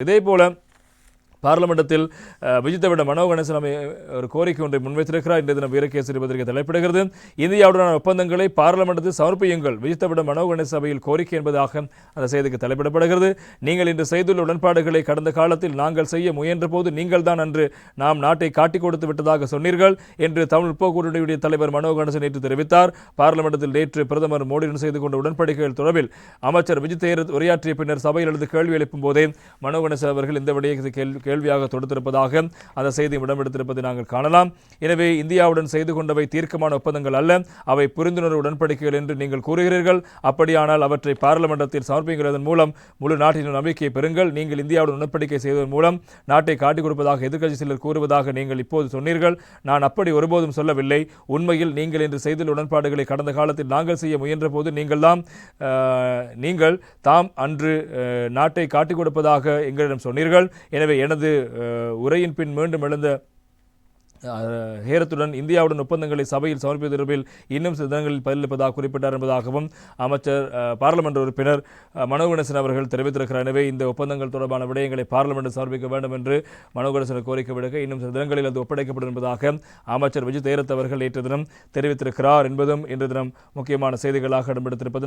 இதே போல பார்லமெண்டத்தில் விஜித்தவிட மனோ கணேசன் ஒரு கோரிக்கை ஒன்றை முன்வைத்திருக்கிறார். இன்றைய தினம் வீரகேசரி பத்திரிகை தலைப்பிடுகிறது. இந்தியாவுடனான ஒப்பந்தங்களை பார்லமெண்டத்தில் சமர்ப்பியுங்கள். விஜித்தவிட மனோ கணேச சபையில் கோரிக்கை என்பதாக அந்த செய்திக்கு தலைப்பிடப்படுகிறது. நீங்கள் இன்று செய்துள்ள உடன்பாடுகளை கடந்த காலத்தில் நாங்கள் செய்ய முயன்ற போது நீங்கள் தான் அன்று நாம் நாட்டை காட்டிக் கொடுத்து விட்டதாக சொன்னீர்கள் என்று தமிழ் முற்போக்குடைய தலைவர் மனோ கணேசன் நேற்று தெரிவித்தார். பார்லமெண்டத்தில் நேற்று பிரதமர் மோடியுடன் செய்து கொண்ட உடன்படிக்கைகள் தொடர்பில் அமைச்சர் விஜித் உரையாற்றிய பின்னர் சபையில் எழுந்து கேள்வி எழுப்பும் போதே மனோ கணேசன் அவர்கள் இந்த விடயத்தை கேள்வி கேள்வியாக தொடுத்திருப்பதாக அந்த செய்தி இடம்பெடுத்திருப்பதை நாங்கள் காணலாம். எனவே இந்தியாவுடன் செய்து கொண்டவை தீர்க்கமான ஒப்பந்தங்கள் அல்ல. அவை புரிந்துணர்வு உடன்படிக்கைகள் என்று நீங்கள் கூறுகிறீர்கள். அப்படியானால் அவற்றை பாராளுமன்றத்தில் சமர்ப்பிக்கிறதன் மூலம் முழு நாட்டின் நம்பிக்கையை பெறுங்கள். நீங்கள் இந்தியாவுடன் உடன்படிக்கை செய்வதன் மூலம் நாட்டை காட்டிக் கொடுப்பதாக எதிர்க்கட்சி சிலர் கூறுவதாக நீங்கள் இப்போது சொன்னீர்கள். நான் அப்படி ஒருபோதும் சொல்லவில்லை. உண்மையில் நீங்கள் இன்று செய்துள்ள உடன்பாடுகளை கடந்த காலத்தில் நாங்கள் செய்ய முயன்ற போது நீங்கள் தான் நீங்கள் தாம் அன்று நாட்டை காட்டிக் கொடுப்பதாக எங்களிடம் சொன்னீர்கள். எனவே எனது தனது உரையின் பின் மீண்டும் எழுந்த ஹேரத்துடன் இந்தியாவுடன் ஒப்பந்தங்களை சபையில் சமர்ப்பிப்பது தொடர்பில் இன்னும் சில தினங்களில் பதிலளிப்பதாக குறிப்பிட்டார் என்பதாகவும் அமைச்சர் பாராளுமன்ற உறுப்பினர் மனோகணேசன் அவர்கள் தெரிவித்திருக்கிறார். எனவே இந்த ஒப்பந்தங்கள் தொடர்பான விடயங்களை பாராளுமன்றம் சமர்ப்பிக்க வேண்டும் என்று மனோகணேசன் கோரிக்கை விடுக்க இன்னும் சில தினங்களில் அது ஒப்படைக்கப்படும் என்பதாக அமைச்சர் விஜய் தேரத் அவர்கள் நேற்று தினம் தெரிவித்திருக்கிறார் என்பதும் இன்று தினம் முக்கியமான செய்திகளாக இடம்பெடுத்திருப்பது